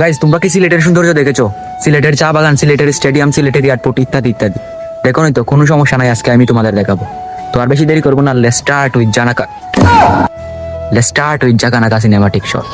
Guys তোমরা কি সিলেটের সৌন্দর্য দেখেছ? সিলেটের চা বাগান, সিলেটের স্টেডিয়াম সিলেটের এয়ারপোর্ট ইত্যাদি ইত্যাদি। দেখো তো, কোনো সমস্যা নাই, আজকে আমি তোমাদের দেখাবো। তো আর বেশি দেরি করব না লে স্টার্ট উইথ জানাকা লে স্টার্ট উইথ জাকানাকা সিনেমাটিক শট